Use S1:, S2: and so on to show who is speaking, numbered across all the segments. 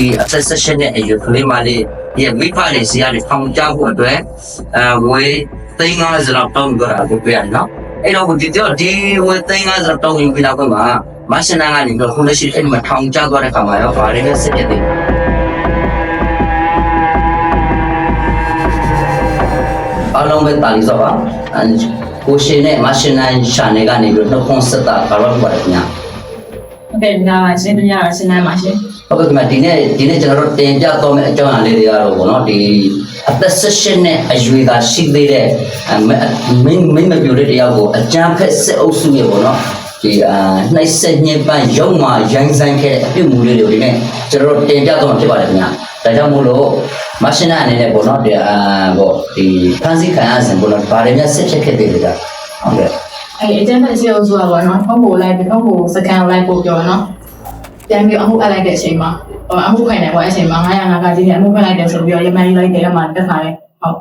S1: ဒီအသက်ဆက်ရှင်နဲ့အရွယ်ကလေးမလေးရဲ့မိဖလေးစီရတယ်ထောင်ချဖို့အတွက်အဲဝေး350လောက်တောင်းကြတာကိုပြရနော်အဲ့တော့ဒီတော့ဒီဝေး350လောက်တောင်းယူပြီးတော့မှမရှင်နာကနေတော့ခုလက်ရှိအဲ့ဒီမှာထောင်ချသွားတဲ့ခါမှာရောဗာရင်းနဲ့စစ်ရတဲ့အားလုံးပဲတာလီစောပါအဲကိုရှင်နဲ့မရှင်နာရှာနေကနေပြီးတော့နှုတ်ခွန်းဆက်တာကတော့ပါတယ်ခင်ဗျာ
S2: ဟုတ်ကဲ့ဒါပါရှင်တရားရှင်နိုင်ပါရှင်
S1: ဟုတ်ကဲ့ခင်ဗျာဒီနေ့ဒီနေ့ကျွန်တော်တို့တင်ပြတော့မယ့်အကြောင်းအရာလေးတွေကတော့ဗောနော်ဒီအသက်ဆက်ရှင်နဲ့အရွယ်ကရှိသေးတဲ့မင်းမင်းမပြိုတဲ့တရားကိုအကြမ်းဖက်စစ်အုပ်စုရဲ့ဗောနော်ဒီအာနှိုက်ဆက်ညှဉ်းပန်းရုံမာရိုင်းဆိုင်ခဲ့တဲ့အပြုအမူလေးတွေကိုဒီနေ့ကျွန်တော်တို့တင်ပြတော့မှာဖြစ်ပါတယ်ခင်ဗျာဒါကြောင့်မို့လို့မရှင်နာအနေနဲ့ဗောနော်ဒီအာဗောဒီဖန်စီခံရစဉ်ဗောနော်ဗားတွေများစစ်ဖြစ်ခဲ့သေးတယ်ကြာဟုတ်ကဲ့
S2: အဲ့အကျန်းဖက်စီအောင်ဆိုတာပေါ့နော်ထုံးဖို့လိုက်ပြီးထုံးဖို့စကန်လိုက်ပို့ပြောနော် ပြန်ပြီးအမှုအပ်လိုက်တဲ့အချိန်မှာဟိုအမှုခိုင်တယ်ပေါ့အဲ့အချိန်မှာ905ကကြီးနဲ့အမှုခိုင်လိုက်တယ်ဆိုပြီးတော့ရမန်ယူလိုက်တယ်အမှတက်ခါရဲဟုတ်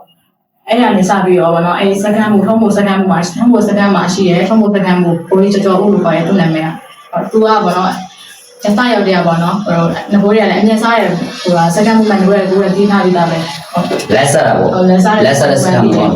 S2: အဲ့ဒါနေစပြီးတော့ဗောနော်အဲ့စကန်မှုထုံးဖို့စကန်မှုမှာထုံးဖို့စကန်မှာရှိရဲထုံးဖို့စကန်မှုကိုကြီးကြော်ကြော်ဥလို့ခေါ်ရဲသူ့နာမည်ကဟုတ်သူကဗောနော်ကျစရောက်တယ်ပေါ့နော်ဟိုငဘိုးတွေကလည်းအမြင်စားရဟိုစကန်မှုမှန်လို့ရကိုယ်ကပြီးထားပြီးသားပဲဟုတ်
S1: လက်ဆက်တာဗော
S2: ဟုတ်လက်စားတယ်
S1: လက်ဆက်တဲ့စကံဗောဟုတ်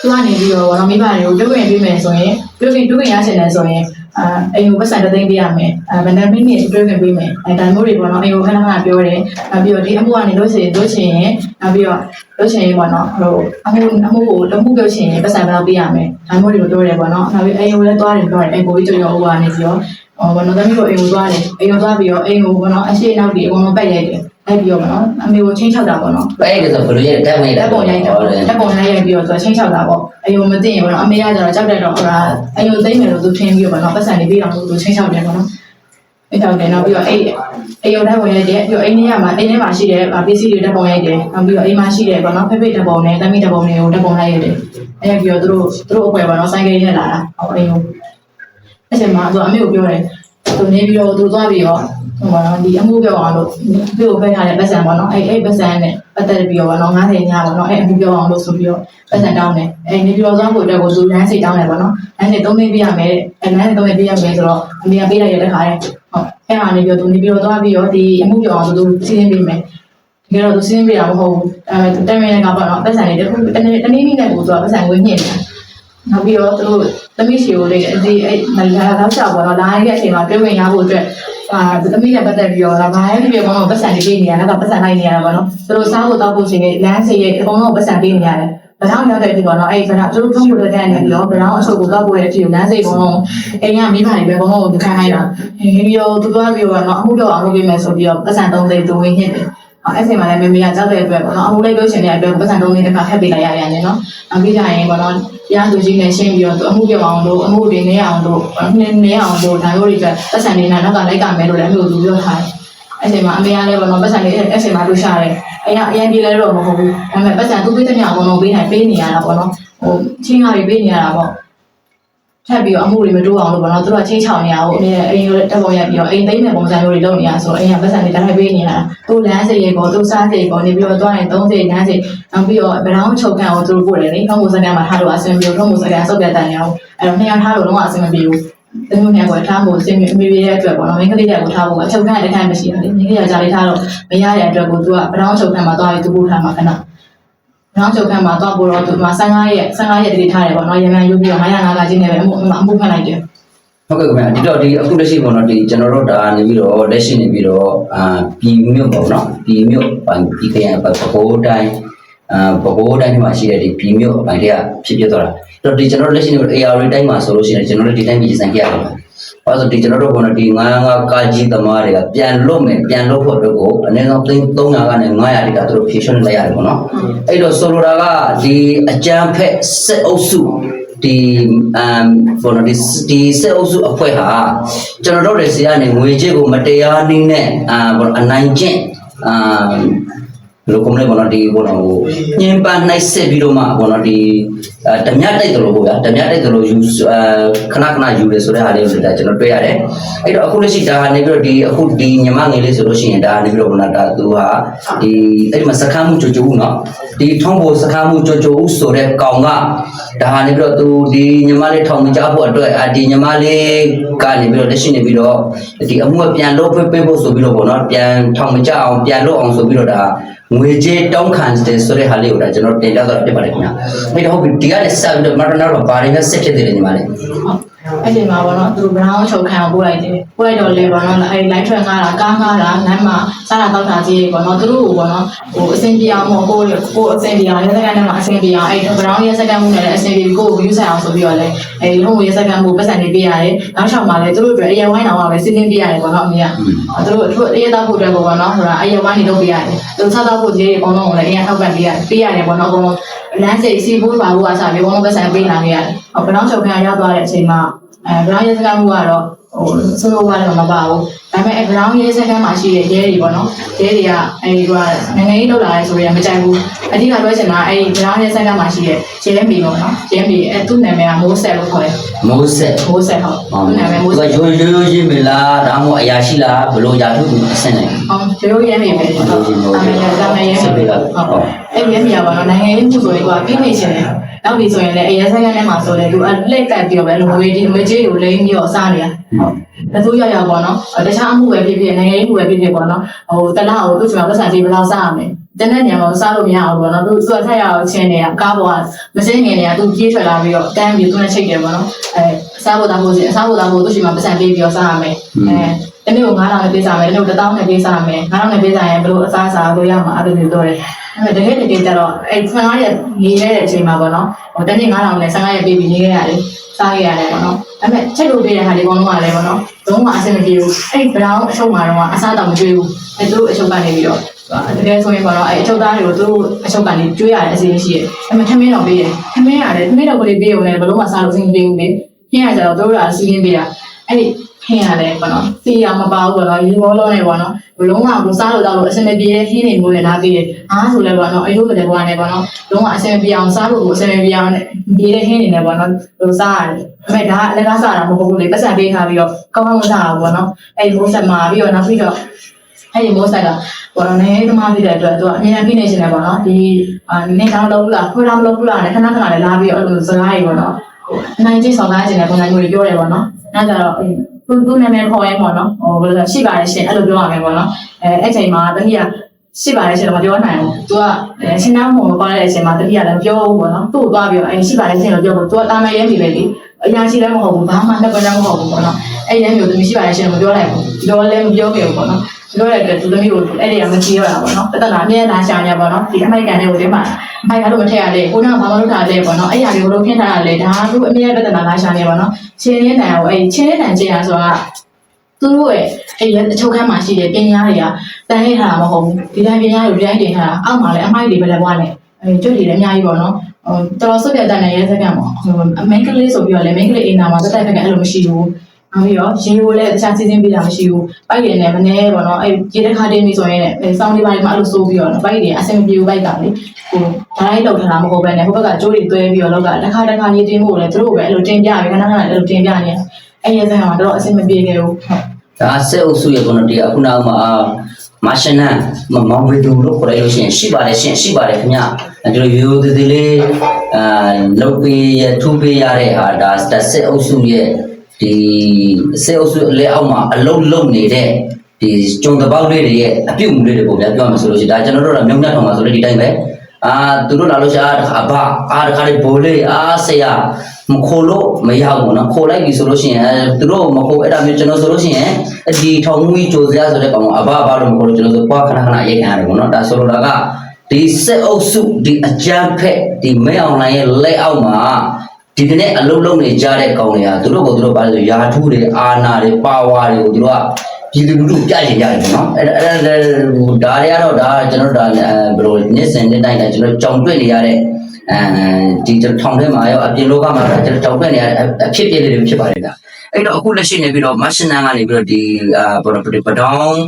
S2: သူကနေပြီးတော့ဘာလို့မိဘတွေကိုပြုတ်ဝင်ပြီးမယ်ဆိုရင်ပြုတ်ဝင်ပြုတ်ဝင်ရချင်တယ်ဆိုရင် အာအိမ်ကိုပတ်စံတစ်သိန်းပေးရမယ်အဲဘယ်နှမိနစ်ပြုတ်ဝင်ပေးမယ်အဲဒါမျိုးတွေပေါ့နော်အိမ်ကိုခဏခဏပြောတယ်နောက်ပြီးတော့ဒီအမှုကနေလို့ရှိရင်လို့ရှိရင်နောက်ပြီးတော့လို့ရှိရင်ပေါ့နော်ဟိုအမှုအမှုကိုတမှုပြုတ်ချင်ရင်ပတ်စံဘယ်လောက်ပေးရမယ်ဒါမျိုးတွေကိုပြောတယ်ပေါ့နော်နောက်ပြီးအိမ်ကိုလည်းသွားတယ်ပြောတယ်အိမ်ကိုကြီးကြော်ကြော်ဟိုကနေပြီးတော့ဟောဘာလို့သမီးတို့အိမ်ကိုသွားတယ်အိမ်ကိုသွားပြီးတော့အိမ်ကိုပေါ့နော်အရှိနောက်ဒီအကုန်လုံးပတ်ရိုက်တယ် လိုက်ပြီးတော့ပေါ့နော်အမေကိုချင်းချောက်တာပေါ့နော်
S1: အဲ့ဒါဆိုဘယ်လိုရဲတက်မိ
S2: ဓာ
S1: လဲ
S2: တ်ပုံရိုက်တော့ဓာတ်ပုံရိုက်ရိုက်ပြီးတော့သူချင်းချောက်တာပေါ့အယုံမသိရင်ပေါ့နော်အမေကကျတော့ကြောက်တဲ့တော့ဟိုဟာအယုံသိမ့်မယ်လို့သူထင်ပြီးတော့ပေါ့နော်ပတ်စံလေးပြီးအောင်လို့သူချင်းချောက်တယ်ပေါ့နော်အဲ့ကြောင့်လည်းနောက်ပြီးတော့အဲ့အယုံဓာတ်ပုံရိုက်တယ်ပြီးတော့အိမ်ထဲမှာအိမ်ထဲမှာရှိတဲ့ပစ္စည်းတွေဓာတ်ပုံရိုက်တယ်နောက်ပြီးတော့အိမ်မှာရှိတဲ့ပေါ့နော်ဖိဖိဓာတ်ပုံနဲ့တမိဓာတ်ပုံတွေကိုဓာတ်ပုံလိုက်ရတယ်အဲ့ပြီးတော့သူတို့သူတို့အပွဲပေါ့နော်ဆိုင်ကလေးနဲ့လာတာဟောအယုံအဲ့ချိန်မှာသူအမေကိုပြောတယ်သူနေပြီးတော့သူသွားပြီးတော့ ဟိုပါတော့ဒီအမှုပြောအောင်လို့သူ့ကိုဖိတ်ထားတဲ့ပတ်စံပေါ့နော်အဲ့အဲ့ပတ်စံနဲ့ပတ်သက်ပြီးတော့ပေါ့နော်90ညပေါ့နော်အဲ့အမှုပြောအောင်လို့ဆိုပြီးတော့ပတ်စံတောင်းတယ်အဲ့နေပြီးတော့သွားဖို့အတွက်ကိုသူလမ်းစိတ်တောင်းတယ်ပေါ့နော်လမ်းစိတ်သုံးသိပေးရမယ်အဲ့လမ်းစိတ်သုံးသိပေးရမယ်ဆိုတော့အမေကပေးလိုက်ရတဲ့ခါတဲ့ဟုတ်အဲ့ဟာနေပြီးတော့သူနေပြီးတော့သွားပြီးတော့ဒီအမှုပြောအောင်သူစီးရင်ပေးမယ်တကယ်တော့သူစီးရင်ပေးတာမဟုတ်ဘူးအဲတိုင်မင်ကပေါ့နော်ပတ်စံလေးတစ်ခုတနေ့တနေ့နေ့နဲ့ကိုသူကပတ်စံကိုညှင့်တယ် နောက်ပြီးတော့သူတို့သမီးစီကိုလေဒီအဲ့မလာတော့ချပေါ့နော်လာရတဲ့အချိန်မှာပြုံးဝင်ရဖို့အတွက်အာသမီးနဲ့ပတ်သက်ပြီးတော့လာဘာလဲဒီပြောတော့ပတ်စံလေးပေးနေရတာကပတ်စံလိုက်နေရတာပေါ့နော်သူတို့စားဖို့တောက်ဖို့ချိန်လမ်းစီရဲ့အကုန်လုံးပတ်စံပေးနေရတယ်ဗထောင်းရောက်တဲ့ဒီပေါ့နော်အဲ့ဗထောင်းသူတို့ထုံးဖို့တဲ့ကနေပြီးတော့ဗထောင်းအဆုပ်ကိုတောက်ဖို့ရဲ့အဖြစ်ကိုလမ်းစိတ်ကုန်လုံးအိမ်ကမိဘတွေပဲဘုံဘုံကိုဒီခိုင်းလိုက်တာဒီပြီးတော့သူသွားပြီးတော့နော်အမှုတော့အောင်လုပ်ပေးမယ်ဆိုပြီးတော့ပတ်စံသုံးသိန်းသူဝင်ညစ်တယ် အဲ့ချိန်မှာလည်းမေမေကကြောက်တဲ့အတွက်ပေါ့နော်အမှုလိုက်လို့ရှင်တဲ့အတွက်ပတ်စံသုံးသိန်းတစ်ခါဟက်ပေးလိုက်ရရတယ်နော်နောက်ပြီးကြရင်ပေါ့နော်ရသူကြီးနဲ့ရှင်းပြီးတော့သူအမှုပြောအောင်လို့အမှုတွေနေအောင်လို့နည်းနေအောင်လို့ဒါမျိုးတွေအတွက်ပတ်စံနေနာနောက်ကလိုက်ကမယ်လို့လည်းအမျိုးသူပြောထားတယ်အဲ့ချိန်မှာအမေကလည်းပေါ့နော်ပတ်စံလေးအဲ့ချိန်မှာတို့ရှာတယ်အရင်အရင်ပြေးလဲတော့မဟုတ်ဘူးဒါပေမဲ့ပတ်စံသူပေးတဲ့ညအကုန်လုံးပေးနိုင်ပေးနေရတာပေါ့နော်ဟိုချင်းကားတွေပေးနေရတာပေါ့ ထပ်ပြီးတော့အမှုတွေမတိုးအောင်လို့ပေါ့နော်သူတို့ကချင်းချောင်နေရအောင်အမေအိမ်ရိုးတက်ပေါ်ရပြီးတော့အိမ်သိမ်းတဲ့ပုံစံမျိုးတွေလုပ်နေရဆိုအိမ်ကပတ်စံတွေတိုင်းပေးနေရတာသူလမ်းစိတ်ရေပေါ်သူစားစိတ်ပေါ်နေပြီးတော့တွားရင်30လမ်းစိတ်နောက်ပြီးတော့ဗလောင်းချုပ်ကန်ကိုသူတို့ပို့တယ်လေထုံးမှုစကန်မှာထားလို့အဆင်ပြေထုံးမှုစကန်စုပ်ပြတ်တန်ရအောင်အဲ့တော့နှစ်ယောက်ထားလို့တော့အဆင်မပြေဘူးတမျိုးနဲ့ကွာထားဖို့အဆင်မပြေတဲ့အတွက်ပေါ့နော်မင်းကလေးတွေကိုထားဖို့အချုပ်ကန်တစ်ခါမရှိဘူးလေမင်းကလေးကကြားလေးထားတော့မရတဲ့အတွက်ကိုသူကဗလောင်းချုပ်ကန်မှာတွားပြီးသူပို့ထားမှာခဏ နောက်ချုပ်ခန့်မှာတော့ပို့တော့သူက15ရက်15ရက်တည်းထားတယ်ပေါ့နော်ရမန်ယူပြီးတော့905ကချင်းနဲ့ပဲအမှုအမှုဖတ်လိုက်တယ်
S1: ဟုတ်ကဲ့ခင်ဗျာဒီတော့ဒီအခုလက်ရှိပေါ့နော်ဒီကျွန်တော်တို့ဒါနေပြီးတော့လက်ရှိနေပြီးတော့အာပြည်မြို့ပေါ့နော်ပြည်မြို့ပိုင်းပြည်ခရိုင်ပကိုးတိုင်းအာပကိုးတိုင်းမှာရှိတဲ့ဒီပြည်မြို့အပိုင်းတွေကဖြစ်ဖြစ်သွားတာအဲ့တော့ဒီကျွန်တော်တို့လက်ရှိနေပြီး AR တိုင်းမှာဆိုလို့ရှိရင်ကျွန်တော်တို့ဒီတိုင်းပြည်စံခဲ့ရတယ် ဘာလို့ဒီကျွန်တော်တို့ကတော့ဒီ905ကာကြီးသမားတွေကပြန်လွတ်မယ်ပြန်လွတ်ဖို့အတွက်ကိုအနည်းဆုံး300ကနေ900တိကသူတို့ဖြည့်ရှင်းလိုက်ရတယ်ပေါ့နော်အဲ့တော့ဆိုလိုတာကဒီအကြမ်းဖက်စစ်အုပ်စုဒီအမ်ဘောနော်ဒီဒီစစ်အုပ်စုအဖွဲ့ဟာကျွန်တော်တို့တွေစီကနေငွေကြေးကိုမတရားနည်းနဲ့အာဘောအနိုင်ကျင့်အာဘယ် လူကုံလေးဘောနော်ဒီဘောနော်ကိုညင်ပန်းနှိုက်ဆက်ပြီးတော့မှဘောနော်ဒီဓမြတိုက်တယ်လို့ပေါ့ဗျာဓမြတိုက်တယ်လို့ယူခဏခဏယူတယ်ဆိုတဲ့အားလေးကိုဒါကျွန်တော်တွေ့ရတယ်အဲ့တော့အခုလက်ရှိဒါကနေပြီးတော့ဒီအခုဒီညီမငယ်လေးဆိုလို့ရှိရင်ဒါနေပြီးတော့ဘောနော်ဒါသူဟာဒီအဲ့ဒီမှာစကားမှုကြိုကြိုဦးနော်ဒီထုံးပေါ်စကားမှုကြိုကြိုဦးဆိုတဲ့ကောင်ကဒါဟာနေပြီးတော့သူဒီညီမလေးထောင်ကြဖို့အတွက်အဒီညီမလေးကနေပြီးတော့လက်ရှိနေပြီးတော့ဒီအမှုကပြန်လုပ်ပေးဖို့ဆိုပြီးတော့ဘောနော်ပြန်ထောင်ကြအောင်ပြန်လုပ်အောင်ဆိုပြီးတော့ဒါ ငွေကြေးတောင်းခံတယ်ဆိုတဲ့ဟာလေးကိုဒါကျွန်တော်တင်ပြတော့ဖြစ်ပါတယ်ခင်ဗျာအဲ့တော့ဟုတ်ပြီဒီကနေ့ဆက်ပြီးတော့မရနာတော့ဘာတွေနဲ့ဆက်ဖြစ်တယ်လဲညီမလေး
S2: ဟုတ် အဲ့ဒီမှာပေါ့နော်သူ brown ချုပ်ခံအောင်ပို့လိုက်တယ်ပို့လိုက်တော့လေပေါ့နော်အဲ့ light train ကားတာကားကားတာလမ်းမှာစားတာတောက်တာကြီးပေါ့နော်သူတို့ကိုပေါ့နော်ဟိုအစင်ပြေအောင်မို့ကိုကိုအစင်ပြေအောင်ရဲစကန်ထဲမှာအစင်ပြေအောင်အဲ့ brown ရဲစကန်မှုနဲ့လည်းအစင်ပြေကိုကို view ဆိုင်အောင်ဆိုပြီးတော့လေအဲ့ဟိုရဲစကန်မှုပတ်စံနေပေးရတယ်နောက်ချောင်းမှာလည်းသူတို့အတွက်အရဝိုင်းအောင်ပါပဲစီးစင်းပေးရတယ်ပေါ့နော်အမေကသူတို့သူအရတောက်ဖို့အတွက်ပေါ့နော်ဟိုအရဝိုင်းနေလုပ်ပေးရတယ်သူစားတော့ဖို့ကြီးအကုန်လုံးကိုလည်းအရထောက်ပံ့ပေးရတယ်ပေးရတယ်ပေါ့နော်အကုန်လုံးလမ်းစိတ်စီးဖို့ပါဖို့အစားပြီးအကုန်လုံးပတ်စံပေးလာနေရတယ်ဟို brown ချုပ်ခံရောက်သွားတဲ့အချိန်မှာ အဲ brown ရဲစခန်းမှုကတော့ဟိုဆိုလိုပါတယ်မပါဘူး ဒါပေမဲ့အဲ brown ရဲစခန်းမှာရှိတဲ့ရဲတွေပေါ့နော်ရဲတွေကအဲဒီကနိုင်ငံရေးလောက်လာရဲဆိုရင်မကြိုက်ဘူးအဓိကပြောချင်တာအဲဒီ brown ရဲစခန်းမှာရှိတဲ့ရဲမီပေါ့နော်ရဲမီအဲသူ့နာမည်ကမိုးဆက်လို့ခေါ်တယ်
S1: မိုးဆက်
S2: မိုးဆက်ဟုတ်သူ့နာမည်မိုး
S1: သူ
S2: ဆ
S1: က
S2: က်
S1: ရိုးရိုးရိုးချင်းမလားဒါမှမဟုတ်အရာရှိလားဘလို့ရာထုအဆင့်နေ
S2: အောင်ရိုးရဲမီပဲဟုတ်အမေကဒါမဲ့ရဲမီဟုတ်အဲရဲမီကပေါ့နော်နိုင်ငံရေးမှုဆိုရင်ကပြီးနေချင်တယ်နောက်ပြီးဆိုရင်လည်းအရဲစခန်းထဲမှာဆိုလည်းသူအလက်ကပ်ပြီးတော့ပဲငွေဒီငွေကြေးကိုလိမ့်ပြီးတော့စားနေရဟုတ်။ ဒါဆိုရရပေါ့နော်။တခြားအမှုပဲဖြစ်ဖြစ်နိုင်ငံရေးမှုပဲဖြစ်ဖြစ်ပေါ့နော်။ဟိုတလားကိုသူ့ကျွန်တော်ပတ်စံကြီးဘယ်လောက်စားရမလဲ။တနေ့ညမှာစားလို့မရအောင်ပေါ့နော်။သူသူကဆက်ရအောင်ချင်းနေတာကားပေါ်ကမစင်းငင်နေတာသူပြေးထွက်လာပြီးတော့တန်းပြီးသူနဲ့ချိတ်တယ်ပေါ့နော်။အဲစားဖို့တောင်းဖို့စီစားဖို့တောင်းဖို့သူ့ရှင်မှာပတ်စံပေးပြီးတော့စားရမယ်။အဲတနေ့ကို9000နဲ့ပေးစားမယ်။တနေ့ကို1000နဲ့ပေးစားမယ်။9000နဲ့ပေးစားရင်ဘယ်လိုအစားစားလို့ရမှာအဲ့လိုမျိုးပြောတယ်။အဲတကယ်တကယ်ကျတော့အဲ15ရက်နေရတဲ့အချိန်မှာပေါ့နော်။ဟိုတနေ့9000နဲ့15ရက်ပေးပြီးနေခဲ့ရတယ်။ စားခဲ့ရတယ်ပေါ့နော်။ဒါပေမဲ့ချက်လို့ပေးတဲ့ဟာဒီကောင်လုံးကလည်းပေါ့နော်။လုံးဝအဆင်မပြေဘူး။အဲ့ brown အချုပ်မှာတော့အစားတောင်မကျွေးဘူး။အဲ့သူတို့အချုပ်ကနေပြီးတော့တကယ်ဆိုရင်ပေါ့နော်အဲ့အချုပ်သားတွေကိုသူတို့အချုပ်ကနေကျွေးရတဲ့အစီအစဉ်ရှိတယ်။အဲ့မှာထမင်းတော်ပေးတယ်။ထမင်းရတယ်ထမင်းတော်ကလေးပေးုံနဲ့ဘလုံးဝစားလို့အဆင်မပြေဘူးလေ။ခင်းရကြတော့သူတို့ကစီးရင်းပေးတာ။အဲ့ဒီ ခင်းရတယ်ပေါ့နော်။စီရမပါဘူးပေါ့နော်။ရေဘောလုံးနဲ့ပေါ့နော်။ဘလုံးဝဘူးစားလို့တော့လို့အဆင်မပြေတဲ့ခင်းနေမျိုးနဲ့လာပေးတယ်။အားဆိုလည်းပေါ့နော်။အဲ့လိုပဲဘောကနေပေါ့နော်။လုံးဝအဆင်ပြေအောင်စားလို့အဆင်ပြေအောင်ပြေတဲ့ခင်းနေနဲ့ပေါ့နော်။ဟိုစားရတယ်။ဒါပေမဲ့ဒါအလကားစားတာမဟုတ်ဘူးလေ။ပတ်စံပေးထားပြီးတော့ကောင်းကောင်းမစားဘူးပေါ့နော်။အဲ့ဒီမိုးဆက်မှာပြီးတော့နောက်ပြီးတော့အဲ့ဒီမိုးဆက်ကဘောလုံးနဲ့သမားဖြစ်တဲ့အတွက်သူကအမြဲတမ်းပြနေချင်တယ်ပေါ့နော်ဒီအာနေတောင်းလုံးဘူးလားခွေးတောင်းလုံးဘူးလားနဲ့ခဏခဏလေးလာပြီးတော့အဲ့လိုစကားကြီးပေါ့နော်ဟိုအနိုင်ကြီးဆောင်ကားချင်တဲ့ပုံစံမျိုးတွေပြောတယ်ပေါ့နော်နောက်ကြတော့အဲ့ သူသူနာမည်ခေါ်ရင်ပေါ့နော်ဟိုဘယ်လိုလဲရှိပါတယ်ရှင်အဲ့လိုပြောရမယ်ပေါ့နော်အဲအဲ့ချိန်မှာတတိယရှိပါတယ်ရှင်တော့မပြောနိုင်ဘူးသူကရှင်းနှောင်းမှုမပါတဲ့အချိန်မှာတတိယလည်းပြောဘူးပေါ့နော်သူ့ကိုသွားပြီးတော့အဲရှိပါတယ်ရှင်လို့ပြောဖို့သူကတာမန်ရဲပြီပဲလေအရာရှိလည်းမဟုတ်ဘူးဘာမှလက်ကွက်လည်းမဟုတ်ဘူးပေါ့နော်အဲ့ဒီလည်းမျိုးသူမရှိပါတယ်ရှင်မပြောလိုက်ဘူးပြောလည်းမပြောခဲ့ဘူးပေါ့နော် ပြောတဲ့အတွက်သူသမီးကိုအဲ့ဒီကမကြည့်ရတာပေါ့နော်တသက်တာအမြဲတမ်းရှာနေပါတော့ဒီအမိုက်ကန်တွေကိုဒီမှာအမိုက်ကတော့မထည့်ရလေကိုကဘာမှလုပ်တာလဲပေါ့နော်အဲ့ရတွေကိုလုပ်ခင်းထားတာလေဒါကသူအမြဲတမ်းလာရှာနေပါတော့ချင်းရင်းတန်ကိုအဲ့ချင်းရင်းတန်ချင်းရဆိုတာသူတို့ရဲ့အဲ့အချုပ်ခန်းမှာရှိတဲ့ပညာတွေကတန်ရထားတာမဟုတ်ဘူးဒီတိုင်းပညာတွေဒီတိုင်းတင်ထားတာအောက်မှာလည်းအမိုက်တွေပဲလည်းပွားနေအဲကျွတ်တွေလည်းအများကြီးပေါ့နော်ဟိုတော်တော်ဆုတ်ပြတဲ့ရဲစကန်ပေါ့ဟိုအမင်းကလေးဆိုပြီးတော့လည်းမင်းကလေးအိမ်နာမှာတက်တက်ဖက်ကအဲ့လိုမရှိဘူး နောက်ပြီးတော့ရေကိုလည်းတခြားစီစဉ်ပေးတာမရှိဘူးပိုက်ရည်နဲ့မနေပေါ့နော်အဲ့ရေတစ်ခါတင်းပြီဆိုရင်လည်းစောင်းလေးပါးလေးမှအဲ့လိုစိုးပြီးတော့ပိုက်ရည်အဆင်မပြေဘူးပိုက်ကလေဟိုဒါလိုက်လောက်ထားတာမဟုတ်ပဲねဟိုဘက်ကကြိုးတွေတွဲပြီးတော့လောက်ကတစ်ခါတစ်ခါနေတင်းဖို့လည်းသူတို့ပဲအဲ့လိုတင်ပြပြီးခဏခဏအဲ့လိုတင်ပြနေအဲ့ရဲစကန်မှာတော့အဆင်မပြေခဲ့ဘူးဟုတ်
S1: ဒါဆက်အုပ်စုရဲ့ကောနော်ဒီအခုနောက်မှာမရှင်နန်မမောင်ဝေတူလို့ခေါ်ရလို့ရှိရင်ရှိပါတယ်ရှင်ရှိပါတယ်ခင်ဗျအဲကျွန်တော်ရိုးရိုးသေးသေးလေးအာလုတ်ပေးရထူးပေးရတဲ့ဟာဒါဆက်အုပ်စုရဲ့ ဒီဆက်အုပ်စုလက်အောက်မှာအလုံးလုံးနေတဲ့ဒီကျုံတပေါက်လေးတွေရဲ့အပြုတ်မှုလေးတွေပေါ့ဗျာပြောရမှာဆိုလို့ရှိရင်ဒါကျွန်တော်တို့ကမြုံညတ်ထောင်မှာဆိုလို့ဒီတိုင်းပဲအာသူတို့လာလို့ရှိရင်အာဘာအာတခါလေးဘိုးလေးအာဆရာမခိုးလို့မရဘူးနော်ခိုးလိုက်ပြီဆိုလို့ရှိရင်အဲသူတို့မခိုးအဲ့ဒါမျိုးကျွန်တော်ဆိုလို့ရှိရင်ဒီထောင်မူကြီးကြိုစရာဆိုတဲ့ကောင်ကအဘအဘလို့မခိုးလို့ကျွန်တော်ဆိုပွားခဏခဏရိတ်ခံရတယ်ပေါ့နော်ဒါဆိုလိုတာကဒီစက်အုပ်စုဒီအကြမ်းဖက်ဒီမဲအွန်လိုင်းရဲ့လက်အောက်မှာ ဒီကနေ့အလုံးလုံးနေကြတဲ့ကောင်တွေကသူတို့ကသူတို့ဘာလဲဆိုယာထူးတွေအာနာတွေပါဝါတွေကိုသူတို့ကပြည်သူလူထုပြချင်ကြတယ်ပေါ့နော်အဲ့အဲ့ဒါဒါတွေကတော့ဒါကျွန်တော်တို့ဒါဘယ်လိုနေ့စဉ်နေ့တိုင်းကျွန်တော်ကြောင်တွေ့နေရတဲ့အဲဒီကျွန်တော်ထောင်ထဲမှာရောအပြင်လောကမှာကျွန်တော်ကြောက်ပြနေရတဲ့အဖြစ်အပျက်လေးတွေဖြစ်ပါတယ်ဗျအဲ့တော့အခုလက်ရှိနေပြီးတော့မရှင်းနန်ကနေပြီးတော့ဒီအာဘောတော့ပဒေါင်း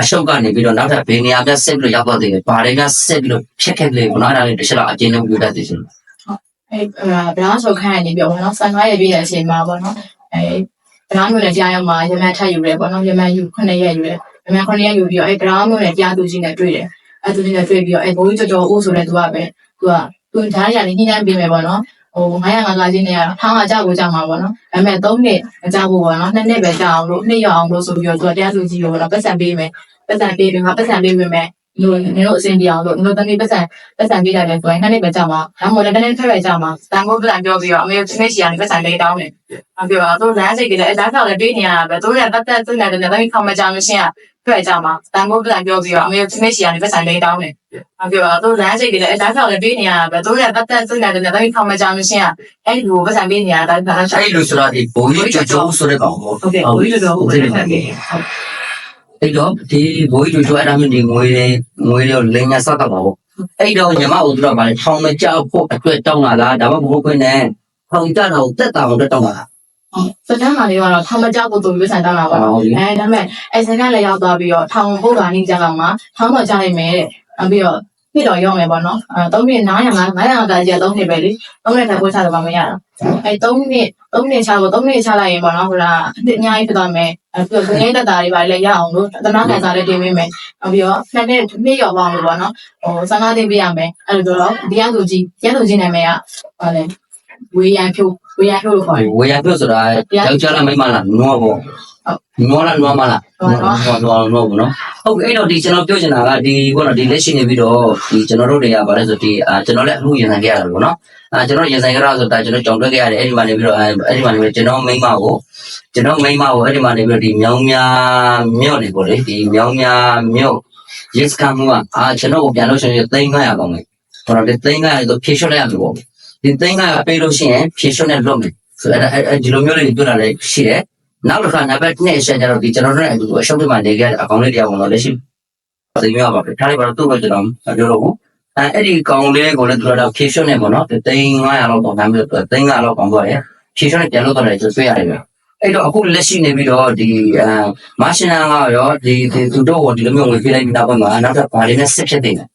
S1: အရှုပ်ကနေပြီးတော့နောက်ထပ်ဘယ်နေရာပြဆက်ပြီးတော့ရောက်တော့သေးတယ်ဘာတွေကဆက်ပြီးတော့ဖြစ်ခဲ့လေဘုနာဒါလေးတစ်ချက်တော့အကျဉ်းနဲ့ပြောတတ်သေးရှင်
S2: အဲဗလားဆိုခန့်နေပြောပေါ့နော်15ရက်ပြည့်တဲ့အချိန်မှာပေါ့နော်အဲဗလားမျိုးနဲ့ကြားရောက်မှာရမန်ထပ်ယူရဲပေါ့နော်ရမန်ယူ9ရက်ယူရဲရမန်9ရက်ယူပြီးတော့အဲဗလားမျိုးနဲ့ကြားသူကြီးနဲ့တွေ့တယ်အဲသူကြီးနဲ့တွေ့ပြီးတော့အဲဘိုးကြီးကြော်ကြော်ဦးဆိုတဲ့သူကပဲသူကသူဓာတ်ရနေညှိနှိုင်းပေးမယ်ပေါ့နော်ဟို900 900ချင်းနဲ့ထောင်းကကြောက်ကိုကြောက်မှာပေါ့နော်ဒါပေမဲ့3နှစ်အကြောက်ဖို့ပေါ့နော်2နှစ်ပဲကြောက်အောင်လို့နှစ်ရောက်အောင်လို့ဆိုပြီးတော့သူကတရားသူကြီးကိုပေါ့နော်ပတ်စံပေးမယ်ပတ်စံပေးပြီးမှပတ်စံပေးပေးမယ် တို့ငါတို့အဆင်ပြေအောင်လို့ငါတို့တနေ့ပတ်စံပတ်စံပေးလိုက်တယ်ဆိုရင်နှစ်နေ့ပဲကြာမှာဒါမှမဟုတ်လည်းတနေ့ထပ်ပဲကြာမှာတန်ခိုးပြန်ပြောပြီးတော့အမေကချင်းချီရတယ်ပတ်စံလေးတောင်းတယ်အပြောတော့လမ်းစိတ်ကလေးအလားဆောင်လည်းတွေးနေရတာပဲတို့ရပတ်သက်သူနဲ့တနေ့တိုင်းခေါမကြမရှင်းရတွေ့ကြမှာတန်ခိုးပြန်ပြောပြီးတော့အမေကချင်းချီရတယ်ပတ်စံလေးတောင်းတယ်အပြောတော့လမ်းစိတ်ကလေးအလားဆောင်လည်းတွေးနေရတာပဲတို့ရပတ်သက်သူနဲ့တနေ့တိုင်းခေါမကြမရှင်းရအဲ့ဒီလိုပတ်စံပေးနေရတာဒါ
S1: အဲ့ဒီလိုဆိုတာဒီဘိုးကြီးကြောကြောဆိုတဲ့ကောင်ပေါ့
S2: ဟုတ်ကဲ့ဘိုးကြီးကြောကြောဟုတ်တယ်
S1: အဲ့တော့ဒီဘိုးကြီးကြော်ကြော်အဲ့ဒါမျိုးဒီငွေတွေငွေတွေလင်းညာစက်ကပါပေါ့အဲ့တော့ညီမတို့တို့ကဗာလေထောင်မကြောက်ဖို့အတွက်တောင်းလာလားဒါမှမဟုတ်ခွင့်နဲ့ထောင်ကြတော့တက်တာအောင်တက်တောင်းလာလား
S2: စတမ်းမာလေးကတော့ထောင်မကြောက်ဖို့သူပြီးဆန်တောင်းတာပါ
S1: ဟုတ်ပြီ
S2: အဲဒါပေမဲ့အဲစကန်လည်းရောက်သွားပြီးတော့ထောင်ပုတ်တာနေကြတော့မှထောင်တော့ကြားလိုက်မယ်တဲ့နောက်ပြီးတော့ ပြတော့ရောက်မယ်ပေါ့နော်အဲ3နှစ်900 900ကကြီးက3နှစ်ပဲလေ3နှစ်ထပ်ပို့ချတော့မှမရတော့အဲ3နှစ်3နှစ်ချဖို့3နှစ်ချလိုက်ရင်ပေါ့နော်ဟိုလားအနှစ်အများကြီးဖြစ်သွားမယ်အဲပြီးတော့ငွေတက်တာတွေပါလည်းရအောင်လို့တနာခံစားလည်းတင်ပေးမယ်နောက်ပြီးတော့နှစ်နှစ်နှစ်ရောက်ပါအောင်လို့ပေါ့နော်ဟိုစကားတင်ပေးရမယ်အဲလိုတော့ဒီရသူကြီးရသူကြီးနာမည်ကဟာလေဝေးရန်ဖြိုးဝေးရန်ဖြိုးလို့ခေါ်တယ်
S1: ဝေရပြောဆိုတာယောက်ျားလားမိန်းမလားနွားပေါ့ နွားလားနွားမလားနွားနွားနွားပေါ့နော်ဟုတ်အဲ့တော့ဒီကျွန်တော်ပြောချင်တာကဒီဘောနော်ဒီလက်ရှိနေပြီးတော့ဒီကျွန်တော်တို့တွေကဗာလဲဆိုဒီအာကျွန်တော်လည်းအခုရင်ဆိုင်ခဲ့ရတယ်ပေါ့နော်အာကျွန်တော်ရင်ဆိုင်ကြတာဆိုတာကျွန်တော်ကြောင်တွက်ခဲ့ရတယ်အဲ့ဒီမှာနေပြီးတော့အဲ့ဒီမှာနေပြီးကျွန်တော်မိန်းမကိုကျွန်တော်မိန်းမကိုအဲ့ဒီမှာနေပြီးတော့ဒီမြောင်းများမြော့နေပေါ့လေဒီမြောင်းများမြော့ရစ်ကမှုကအာကျွန်တော်ကိုပြန်လို့ရှိရင်သိန်း900ကောင်းမယ်ဟောတော့ဒီသိန်း900ဆိုဖြည့်ရှင်းလိုက်ရမယ်ပေါ့ဒီသိန်း900ပေးလို့ရှိရင်ဖြည့်ရှင်းနဲ့လွတ်မယ်ဆိုအဲ့အဲ့ဒီလိုမျိုးလေးပြောတာလည်းရှိတယ် နောက်တစ်ခါနံပါတ်2အချက်ကျတော့ဒီကျွန်တော်တို့ရဲ့အတူအရှုပ်တွေမှာနေခဲ့တဲ့အကောင့်လေးတရားဝင်တော့လက်ရှိသိမျိုးပါပဲထားလိုက်ပါတော့သူ့ကိုကျွန်တော်ပြောလို့အဲအဲ့ဒီကောင်လေးကိုလည်းသူတို့ဖြည့်ရှင်းနေပေါ့နော်သိန်း900လောက်တော့နားပြီးတော့သိန်း900လောက်ကောင်းသွားတယ်ဖြည့်ရှင်းနဲ့ပြန်လို့တော့လည်းတွေ့ရတယ်ပဲအဲ့တော့အခုလက်ရှိနေပြီးတော့ဒီအဲမာရှင်နာကရောဒီသူတို့ကိုဒီလိုမျိုးဝင်ပြလိုက်ပြီးတော့မှနောက်တော့ဗာလေးနဲ့စစ်ဖြစ်နေတယ်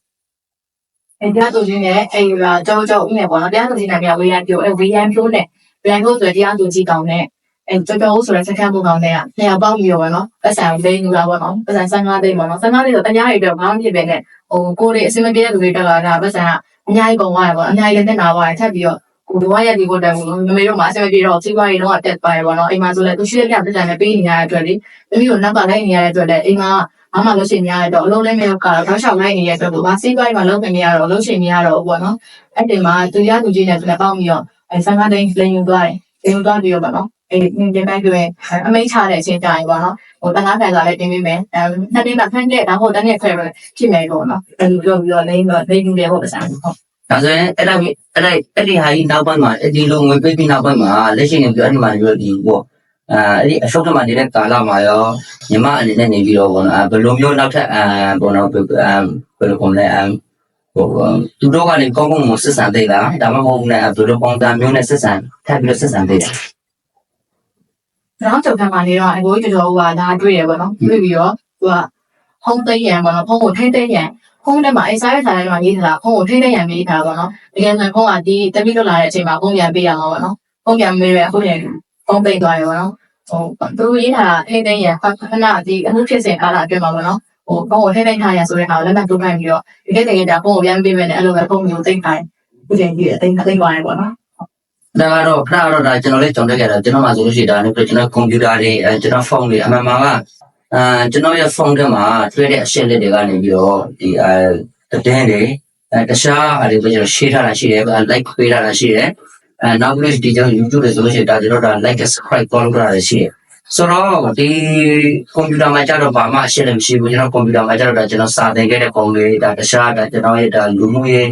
S2: အဲတရားသူကြီးနဲ့အဲကကြောက်ကြောက်ဦးနဲ့ပေါ့နော်တရားသူကြီးနာမည်ကဝေးရန်ပြိုအဲဝေးရန်ပြိုနဲ့ဝေးရန်ပြိုဆိုတဲ့တရားသူကြီးကောင်နဲ့ အဲကြောက်ကြောက်ဦးဆိုတဲ့စကန်မှုကောင်နဲ့ကနှစ်ယောက်ပေါင်းပြီးတော့ပေါ့နော်ပတ်စံလိမ့်ယူတာပေါ့နော်ပတ်စံ15သိန်းပေါ့နော်15သိန်းဆိုတရားတွေတော့ဘာမှမဖြစ်ပဲနဲ့ဟိုကိုယ်တွေအစမပြေတဲ့လူတွေတက်လာတာပတ်စံကအများကြီးကုန်သွားတယ်ပေါ့အများကြီးလည်းတက်လာသွားတယ်ထပ်ပြီးတော့ကိုတို့ရည်ကိုတက်ဘူးမမေတို့မှအစမပြေတော့စီးပွားရေးတော့တက်သွားတယ်ပေါ့နော်အိမ်မှာဆိုလည်းသူရှိတဲ့ပြပတ်စံနဲ့ပေးနေရတဲ့အတွက်လေတမီးကိုနောက်ကလိုက်နေရတဲ့အတွက်လည်းအိမ်မှာမမလို့ရှိရင်များတော့အလုံးလည်းမရောက်ကတော့တောက်လျှောက်လိုက်နေတဲ့အတွက်ကိုမစီးပွားရေးမှာလုံးနေရတော့လုံးရှိနေရတော့ပေါ့နော်အဲ့ဒီမှာသူရသူကြီးနဲ့သူလည်းပေါင်းပြီးတော့အဲဆန်ကားတိုင်းလင်းယူသွားတယ်လင်းယူသွားပြီးတော့ပေါ့နော် အဲနင်းပြန်တိုင်းတွင်အမိတ်ချတဲ့အချိန်တိုင်းပေါ့နော်ဟိုတန်ခါခံစားလည်းတင်ပေးမယ်အဲနှစ်တင်းကဖန်တဲ့ဒါဟိုတန်းနဲ့ခွဲပဲဖြစ်မယ်တော့နော်အဲလိုပြောပြီးတော့လင်းတော့လင်းယူတယ်ဟုတ်ပါစမ်းဟုတ်
S1: ဒါဆိုရင်အဲ့ဒါအဲ့ဒါအဲ့ဒီဟာကြီးနောက်ပိုင်းမှာအဲ့ဒီလိုငွေပေးပြီးနောက်ပိုင်းမှာလက်ရှိနေပြီးအဲ့ဒီမှာပြောဒီပေါ့အာအဲ့ဒီအရှုပ်ထမနေတဲ့ကာလမှာရောညီမအနေနဲ့နေပြီးတော့ပေါ့နော်ဘယ်လိုမျိုးနောက်ထပ်အာပေါ့နော်ဘယ်လိုကုန်လဲအမ်ဟိုသူတို့ကနေကောင်းကောင်းမစစ်ဆန်သေးလားဒါမှမဟုတ်လည်းဘယ်လိုပုံစံမျိုးနဲ့စစ်ဆန်ထပ်ပြီးတော့စစ်ဆန်သေးတယ်
S2: နောက်ကျောက်ခံမှာနေတော့အကိုကြီးတော်ကဒါတွေ့ရပေါ့နော်တွေ့ပြီးတော့သူကဖုံးသိမ်းရံပေါ့နော်ဖုံးကိုထိမ့်သိမ်းရံဖုံးထဲမှာအဲစားရထားတဲ့မှာရေးထားတာဖုံးကိုထိမ့်သိမ်းရံရေးထားတာပေါ့နော်တကယ်ဆိုရင်ဖုံးကဒီတပိလွတ်လာတဲ့အချိန်မှာဖုံးပြန်ပေးရမှာပေါ့နော်ဖုံးပြန်မေးရဖုံးပြန်ဖုံးသိမ်းသွားရပေါ့နော်ဟိုသူရေးထားတာထိမ့်သိမ်းရံခဏဒီအမှုဖြစ်စဉ်ကာလအတွင်းမှာပေါ့နော်ဟိုဖုံးကိုထိမ့်သိမ်းထားရဆိုတဲ့ဟာကိုလက်မှတ်တိုးခိုင်းပြီးတော့ဒီကိစ္စကဒါဖုံးကိုပြန်ပေးမယ်နဲ့အဲ့လိုပဲဖုံးမျိုးသိမ်းခိုင်းဒီချိန်ကြီးသိမ်းသိမ်းသွားရပေါ့နော်
S1: ဒါကတော့ခဏတော့ဒါကျွန်တော်လည်းကြောင်တက်ခဲ့တာကျွန်တော်မှဆိုလို့ရှိရင်ဒါနဲ့ကျွန်တော်ကွန်ပျူတာတွေအဲကျွန်တော်ဖုန်းတွေအမှန်မှန်ကအာကျွန်တော်ရဲ့ဖုန်းထဲမှာတွေ့တဲ့အချက်လက်တွေကနေပြီးတော့ဒီအဲတည်င်းတွေအဲတခြားအရေးပဲကျွန်တော် share ထားတာရှိတယ် like ပေးထားတာရှိတယ်အဲနောက်ပြီးဒီကျွန်တော် YouTube တွေဆိုလို့ရှိရင်ဒါကျွန်တော်ဒါ like subscribe ကောလုပ်ထားတာရှိတယ်ဆိုတော့ဒီကွန်ပျူတာမှာကျတော့ဘာမှအရှင်းလည်းမရှိဘူးကျွန်တော်ကွန်ပျူတာမှာကျတော့ဒါကျွန်တော်စာသင်ခဲ့တဲ့ပုံတွေဒါတခြားဒါကျွန်တော်ရဲ့ဒါလူမှုရေး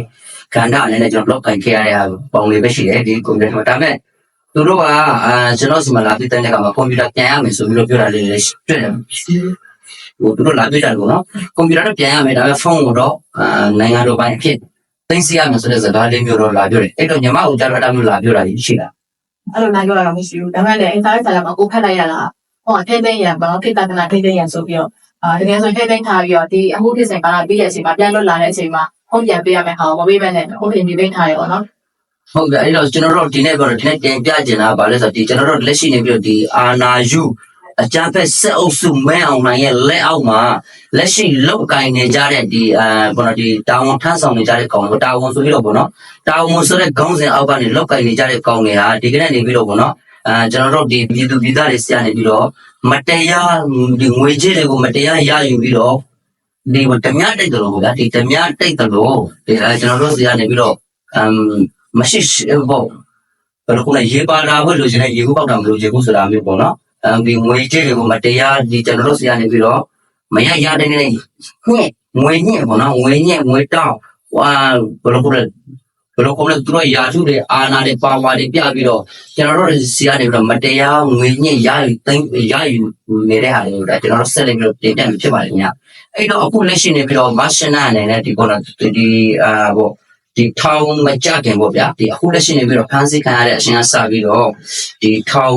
S1: ကဏ္ဍအနေနဲ့ကျွန်တော် blog ခိုင်ခဲ့ရတဲ့ပုံတွေပဲရှိတယ်ဒီကွန်ပျူတာမှာဒါပေမဲ့သူတို့ကအာကျွန်တော်စီမလာပြီးတဲ့ကမှာကွန်ပျူတာပြန်ရမယ်ဆိုပြီးတော့ပြောတာလေးတွေတွေ့တယ်ဟိုသူတို့လာတွေ့တယ်ကောနော်ကွန်ပျူတာတော့ပြန်ရမယ်ဒါပေမဲ့ဖုန်းကိုတော့အာနိုင်ငံတော်ပိုင်းအဖြစ်သိသိရမယ်ဆိုတဲ့စကားလေးမျိုးတော့လာပြောတယ်အဲ့တော့ညီမဦးကြတော့အဲ့ဒါမျိုးလာပြောတာရှိတာ
S2: အဲ့လိုနိုင်ကြတာမရှိဘူးဒါပေမဲ့လည်းအင်တာနက်ဆာလာမှာကိုဖတ်လိုက်ရတာဟောထိမ့်သိမ့်ရံပေါ့နော်ခိတ္တကနာထိမ့်သိမ့်ရံဆိုပြီးတော့အာတကယ်ဆိုထိမ့်သိမ့်ထားပြီးတော့ဒီအမှုဖြစ်စဉ်ကလာပြီးတဲ့အချိန်မှာပြန်လွတ်လာတဲ့အချိန်မှာ ဟုတ်ပြန်ပေးရမယ်ဟာကိုမပေးမဲ့နဲ့ဟုတ်ပြန်ပြီးသိမ့်ထားရပေါ့နော်
S1: ဟုတ်ကဲ့အဲ့တော့ကျွန်တော်တို့ဒီနေ့ကတော့ဒီနေ့တင်ပြချင်တာကဘာလဲဆိုတော့ဒီကျွန်တော်တို့လက်ရှိနေပြီးတော့ဒီအာနာယူအကြမ်းဖက်ဆက်အုပ်စုမဲအောင်နိုင်ရဲ့လက်အောက်မှာလက်ရှိလောက်ကင်နေကြတဲ့ဒီအာဘောနော်ဒီတာဝန်ထမ်းဆောင်နေကြတဲ့ကောင်တာဝန်ဆိုပြီးတော့ဘောနော်တာဝန်ဆိုတဲ့ခေါင်းစဉ်အောက်ကနေလောက်ကင်နေကြတဲ့ကောင်တွေဟာဒီကနေ့နေပြီးတော့ဘောနော်အာကျွန်တော်တို့ဒီပြည်သူပြည်သားတွေဆရာနေပြီးတော့မတရားဒီငွေကြေးတွေကိုမတရားရယူပြီးတော့ ဒီဓမြတိတ်တယ်လို့ဗျာဒီဓမြတိတ်တယ်လို့ဒီအဲကျွန်တော်တို့ဆရာနေပြီးတော့အမ်မရှိဘောဘယ်လိုလဲရေပါတာဘယ်လိုချင်လဲရေကူးပေါက်တာမလို့ရေကူးဆိုတာမျိုးပေါ့နော်အဲဒီငွေကြေးတွေကိုမတရားဒီကျွန်တော်တို့ဆရာနေပြီးတော့မရရတဲ့နေညှင့်ငွေညှင့်ပေါ့နော်ငွေညှင့်ငွေတောင်းဟွာဘယ်လိုလဲ ဘယ်လိုကောလဲသူတို့ရာထုတွေအာနာတွေပါဝါတွေပြပြီးတော့ကျွန်တော်တို့ဆရာနေပြီးတော့မတရားငွေညှင့်ရယူသိမ်းရယူနေတဲ့ဟာတွေကိုဒါကျွန်တော်တို့ဆက်လက်ပြီးတော့တင်ပြမှာဖြစ်ပါတယ်ခင်ဗျအဲ့တော့အခုလက်ရှိနေပြီးတော့မရှနာအနေနဲ့ဒီပေါ်တော့ဒီအာဘောဒီထောင်မကြခင်ပေါ့ဗျာဒီအခုလက်ရှိနေပြီးတော့ဖမ်းဆီးခံရတဲ့အရှင်ကစပြီးတော့ဒီထောင်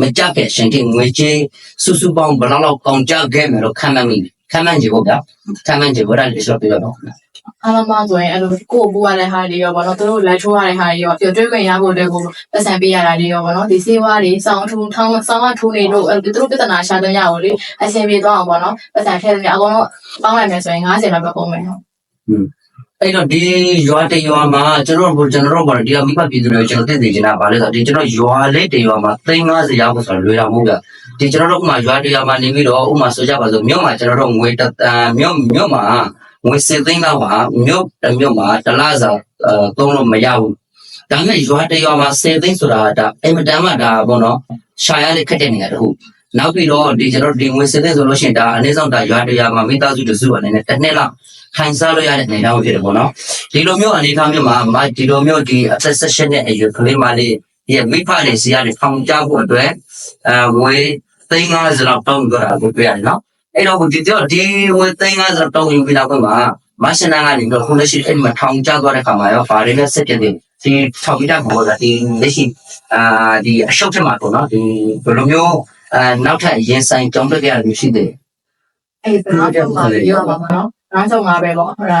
S1: မကြခင်ရှင်တင်ငွေကြေးစုစုပေါင်းဘယ်လောက်လောက်ကောင်ကြခဲ့မယ်လို့ခံမှန်းမိခံမှန်းကြည့်ပေါ့ဗျာခံမှန်းကြည့်ဘောဒါလေးဆိုပြရတော့
S2: အားလုံးမဆိုရင်အဲ့လိုကိုယ်ပူရတဲ့ဟာတွေရောဗောနော်သူတို့လက်ထိုးရတဲ့ဟာတွေရောပြောတွေးခွင့်ရဖို့အတွက်ကိုပတ်စံပေးရတာတွေရောဗောနော်ဒီစေဝါတွေစောင်းထူထောင်းစောင်းကထူနေလို့အဲ့သူတို့ပြဿနာရှာတဲ့ညကိုလေအဆင်ပြေသွားအောင်ဗောနော်ပတ်စံထည့်တယ်အကုန်လုံးပေါင်းလိုက်မယ်ဆိုရင်90လောက်ပဲပုံမယ်ဟုတ်
S1: အဲ့တော့ဒီရွာတရွာမှာကျွန်တော်တို့ကျွန်တော်တို့ဘာလဲဒီအမိဖပြည်သူတွေကျွန်တော်သိသိချင်တာဗာလဲဆိုတော့ဒီကျွန်တော်ရွာလေးတရွာမှာ350ရောက်ဆိုတော့လွယ်တာမဟုတ်ဘူးဒီကျွန်တော်တို့ဥမာရွာတရွာမှာနေပြီးတော့ဥမာဆိုကြပါစို့မြို့မှာကျွန်တော်တို့ငွေတမြို့မြို့မှာ ငွေစေသိန်းလောက်ပါမြို့တစ်မြို့မှာတစ်လစာအဲသုံးလို့မရဘူးဒါပေမဲ့ရွာတရွာမှာစေသိန်းဆိုတာဒါအင်မတန်မှဒါပေါ့နော်ရှာရလေးခက်တဲ့နေရာတစ်ခုနောက်ပြီးတော့ဒီကျွန်တော်ဒီငွေစေသိန်းဆိုလို့ရှိရင်ဒါအနည်းဆုံးဒါရွာတရွာမှာမိသားစုတစုအနေနဲ့တစ်နှစ်လောက်ထိုင်စားလို့ရတဲ့အနေအထားဖြစ်တယ်ပေါ့နော်ဒီလိုမျိုးအနေအထားမျိုးမှာမဒီလိုမျိုးဒီအသက်ဆက်နဲ့အရွယ်ကလေးမလေးဒီမိဖတွေစီရတယ်ဖောင်ကြဖို့အတွက်အဲဝေး350လောက်တောင်းကြတာကိုတွေ့ရတယ်နော် အဲ့တော့ဒီတော့ဒီဝေး350လောက်တောင်းယူပြီးတော့မှာမရှင်နာကနေတော့ခုလက်ရှိအဲ့မှာထောင်ကြသွားတဲ့ခါမှာရောဗာတွေနဲ့ဆက်ပြတဲ့ဒီထောင်ပြီးတော့ဘောကဒီလက်ရှိအာဒီအရှုပ်ချက်မှာပေါ့နော်ဒီဘယ်လိုမျိုးအဲနောက်ထပ်ရင်ဆိုင်ကြောင်းတက်ရလို့ရှိတယ်
S2: အဲ့ဒါတော့ပါပြောပါမှာနော်နောက်ဆုံးမှာပဲပေါ့ဟိုဒါ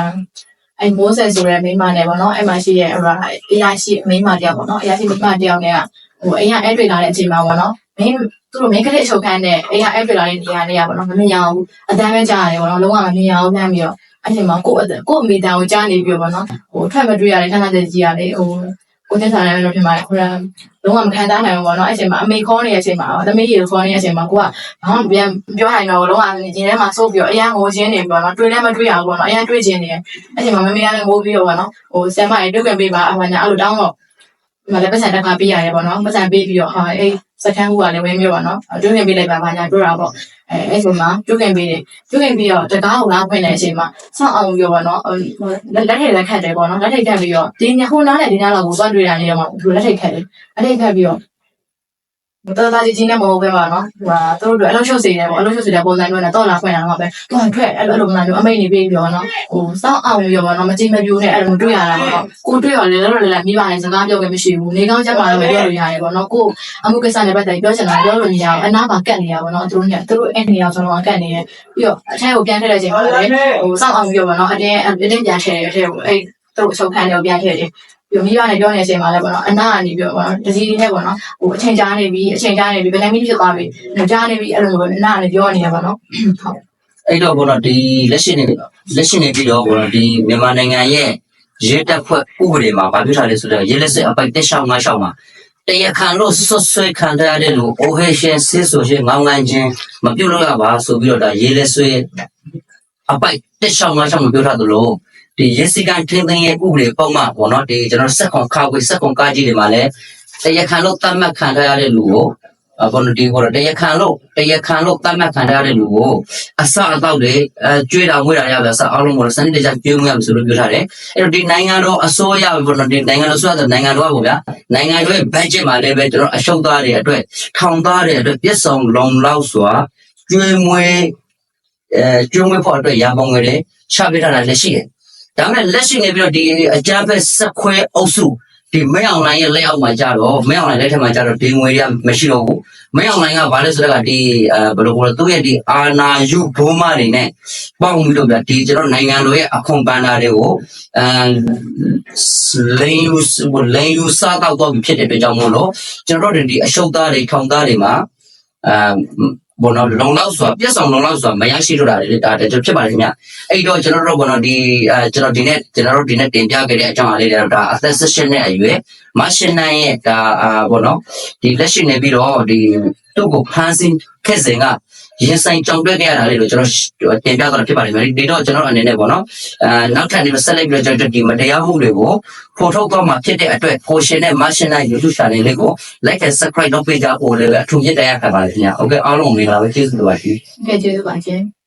S2: အဲ့မိုးဆက်ဆိုတဲ့မိန်းမနဲ့ပေါ့နော်အဲ့မှာရှိရဲ့ဟိုအရာရှိမိန်းမတယောက်ပေါ့နော်အရာရှိမိန်းမတယောက်နဲ့ဟိုအိမ်ကအဲ့တွေ့လာတဲ့အချိန်မှာပေါ့နော်မင်း သူတို့မင်းကလေးအချုပ်ခန်းနဲ့အိမ်ကအဲ့တွေ့လာတဲ့နေရာလေးကပေါ့နော်မမြင်အောင်အတန်းပဲကြားရတယ်ပေါ့နော်လုံးဝမမြင်အောင်လှမ်းပြီးတော့အဲ့ဒီမှာကိုယ့်ကိုယ့်အမိတန်ကိုကြားနေပြီးပေါ့နော်ဟိုထွက်မတွေ့ရတဲ့ခဏတည်းကြီးရတယ်ဟိုကိုတက်စားတယ်လို့ဖြစ်ပါတယ်ဟိုဒါလုံးဝမခံစားနိုင်ဘူးပေါ့နော်အဲ့ချိန်မှာအမေခေါ်နေတဲ့အချိန်မှာသမီးကြီးခေါ်နေတဲ့အချိန်မှာကိုကဘာမှပြန်ပြောနိုင်တော့လုံးဝဒီထဲမှာစိုးပြီးတော့အရန်ငိုချင်းနေပြီးတော့နော်တွေ့လည်းမတွေ့ရဘူးပေါ့နော်အရန်တွေ့ချင်းနေအဲ့ချိန်မှာမမေကလည်းငိုပြီးတော့ပေါ့နော်ဟိုဆမ်မရေတွေ့ခွင့်ပေးပါအမှန်ညာအဲ့လိုတောင်းတော့ဒီ မှာလည်းပတ်စံတက်ခါပေးရတယ်ပေါ့နော်ပတ်စံပေးပြီးတော့ဟာအဲ့စကန်ကူကလည်းဝင်းမျိုးပေါ့နော်တွေ့ခွင့်ပေးလိုက်ပါဘာညာတွေ့တာပေါ့အဲအဲ့ချိန်မှာတွေ့ခွင့်ပေးတယ်တွေ့ခွင့်ပြီးတော့တကားကိုလားဖွင့်တဲ့အချိန်မှာဆောင်းအောင်ပြောပေါ့နော်လက်လက်ထက်လက်ခတ်တယ်ပေါ့နော်လက်ထက်ခတ်ပြီးတော့ဒီညဟိုနားနဲ့ဒီနားလောက်ကိုသွားတွေ့တာနေတော့မှသူလက်ထက်ခတ်တယ်လက်ထက်ခတ်ပြီးတော့ တော်တော်ကြီးကြီးနဲ့မဟုတ်ပဲပါနော်ဟိုဟာသူတို့အလုပ်ရှုပ်စေတယ်ပေါ့အလုပ်ရှုပ်စေတဲ့ပုံစံမျိုးနဲ့တော့လာဖွင့်တာတော့ပဲသူကထွက်အဲ့လိုအဲ့လိုပုံစံမျိုးအမိတ်နေပြီးပြောနော်ဟိုစောင်းအောင်ပြောပေါ့နော်မကြည့်မပြူနဲ့အဲ့လိုတွေ့ရတာပေါ့ကိုတွေ့ရလေလည်းလည်းလည်းမိပါနဲ့စကားပြောခွင့်မရှိဘူးနေကောင်းချက်ပါတော့မပြောလို့ရတယ်ပေါ့နော်ကိုအမှုကိစ္စနဲ့ပတ်သက်ပြောချင်တာပြောလို့မရအောင်အနာပါကတ်နေရပါတော့သူတို့ညသူတို့အဲ့နေရာဆိုတော့ကတ်နေရပြီးတော့အထက်ကိုပြန်ထည့်တဲ့ချိန်မှာလည်းဟိုစောင်းအောင်ပြောပေါ့နော်အတင်းအတင်းပြန်ထည့်တယ်အထက်ကိုအဲ့သူတို့အချုပ်ခံတယ်ပြန်ထည့်တယ် ပြီးမိဘနဲ့ပြောနေတဲ့အချိန်မှာလည်းပေါ့နော်အနာကနေပြီးတော့ပေါ့နော်တစည်းနဲ့ပေါ့နော်ဟိုအချိန်ကြားနေပြီအချိန်ကြားနေပြီဘယ်နှမိနစ်ဖြစ်သွားပြီကြားနေပြီအဲ့လိုမျိုးအနာကနေပြောနေရပါတော့ဟုတ်
S1: အဲ့တော့ဘောနော်ဒီလက်ရှိနေလက်ရှိနေပြီးတော့ဘောနော်ဒီမြန်မာနိုင်ငံရဲ့ရဲတပ်ဖွဲ့ဥပဒေမှာဗာပြထားလဲဆိုတော့ရဲလက်စစ်အပိုက်တက်ရှောင်းငါရှောင်းမှာတရားခံလို့ဆွဆွဲခံထားရတဲ့လူအိုဟေရှင်ဆစ်ဆိုရှင်ငောင်းငန်းချင်းမပြုတ်လို့ရပါဆိုပြီးတော့ဒါရဲလက်ဆွဲအပိုက်တက်ရှောင်းငါရှောင်းမပြောထားသလို ဒီရဲစီကန်ထင်းထင်းရဲ့ဥပဒေပုံမှန်ပေါ့နော်ဒီကျွန်တော်စက်ခွန်ခါဝေးစက်ခွန်ကားကြီးတွေမှာလည်းတရားခံလို့တတ်မှတ်ခံထားရတဲ့လူကိုအဘောနော်ဒီဘောတရားခံလို့တရားခံလို့တတ်မှတ်ခံထားရတဲ့လူကိုအစအတော့လေအဲကျွေးတာငွေတာရပါစအားလုံးပေါ်စနစ်တကျကျွေးမွေးရမယ်ဆိုလို့ပြောထားတယ်အဲ့တော့ဒီနိုင်ငံတော်အစိုးရဘယ်လိုဒီနိုင်ငံတော်အစိုးရဆိုနိုင်ငံတော်ကပေါ့ဗျာနိုင်ငံတော်ရဲ့ budget မှာလည်းပဲကျွန်တော်အရှုံးသားတွေအတွက်ထောင်သားတွေအတွက်ပြည့်စုံလုံလောက်စွာကျွေးမွေးအဲကျွေးမွေးဖို့အတွက်ရပေါင်းငွေတွေချပေးထားတာလည်းရှိတယ် ဒါပေမဲ့လက်ရှိနေပြီးတော့ဒီအကြမ်းဖက်ဆက်ခွဲအုပ်စုဒီမင်းအောင်လိုင်းရဲ့လက်အောက်မှာကြတော့မင်းအောင်လိုင်းလက်ထက်မှာကြတော့ဒီငွေတွေကမရှိတော့ဘူးမင်းအောင်လိုင်းကဘာလဲဆိုတော့ဒီအဲဘယ်လိုခေါ်လဲသူ့ရဲ့ဒီအာနာယုဘုံမတွေနဲ့ပေါင်းပြီးတော့ဗျာဒီကျွန်တော်နိုင်ငံတော်ရဲ့အခွန်ပန်းတာတွေကိုအဲလိန်ယူလိန်ယူစားတော့တော့ဖြစ်တဲ့အတွက်ကြောင့်မို့လို့ကျွန်တော်တို့ဒီအရှုပ်သားတွေထောင်သားတွေမှာအဲ ဘောနော်လုံလောက်ဆိုတာပြက်ဆောင်လုံလောက်ဆိုတာမရရှိတော့တာလေဒါတကယ်ဖြစ်ပါလိမ့်ခင်ဗျအဲ့တော့ကျွန်တော်တို့ဘောနော်ဒီအဲကျွန်တော်ဒီနေ့ကျွန်တော်တို့ဒီနေ့တင်ပြခဲ့တဲ့အကြောင်းအလေးတွေတော့ဒါအသက်16နှစ်အရွယ်မရှင်နိုင်ရဲ့ဒါအာဘောနော်ဒီလက်ရှိနေပြီးတော့ဒီသူ့ကိုဖမ်းဆီးခဲ့စဉ်က ရင်ဆိုင်ကြောင်တွဲခဲ့ရတာလေးလို့ကျွန်တော်တင်ပြသွားတာဖြစ်ပါလိမ့်မယ်ဒီတော့ကျွန်တော်အနေနဲ့ပေါ့နော်အဲနောက်ထပ်ဒီဆက်လိုက်ပြီးတော့ကျွန်တော်ဒီမတရားမှုတွေကိုဖော်ထုတ်သွားမှာဖြစ်တဲ့အတွက် portion နဲ့ margin နဲ့ YouTube channel လေးကို like and subscribe လုပ်ပေးကြဖို့လည်းအထူးမြတ်တရားခံပါတယ်ခင်ဗျာ။ Okay အားလုံးမင်္ဂလာပါကျေးဇူးတင်ပါတယ်။
S2: ကဲကျေးဇူးပါရှင်